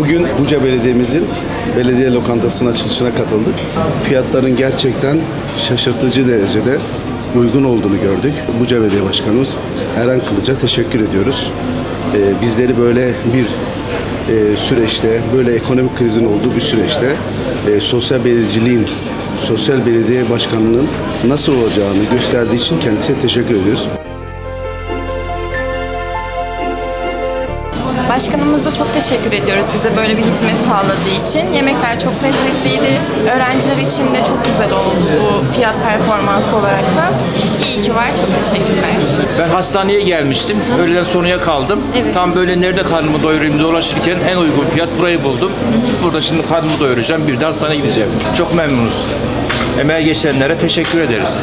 Bugün Buca Belediye'mizin belediye lokantasının açılışına katıldık. Fiyatların gerçekten şaşırtıcı derecede uygun olduğunu gördük. Buca Belediye Başkanımız Eren Kılıç'a teşekkür ediyoruz. Ee, bizleri böyle bir e, süreçte, böyle ekonomik krizin olduğu bir süreçte e, sosyal belediyeciliğin, sosyal belediye başkanının nasıl olacağını gösterdiği için kendisine teşekkür ediyoruz. Başkanımıza çok teşekkür ediyoruz bize böyle bir hizmet sağladığı için. Yemekler çok lezzetliydi. Öğrenciler için de çok güzel oldu bu fiyat performansı olarak da. İyi ki var. Çok teşekkürler. Ben hastaneye gelmiştim. Öğleden sonraya kaldım. Tam böyle nerede karnımı doyurayım dolaşırken en uygun fiyat burayı buldum. Burada şimdi karnımı doyuracağım. Bir de hastaneye gideceğim. Çok memnunuz. Emeğe geçenlere teşekkür ederiz.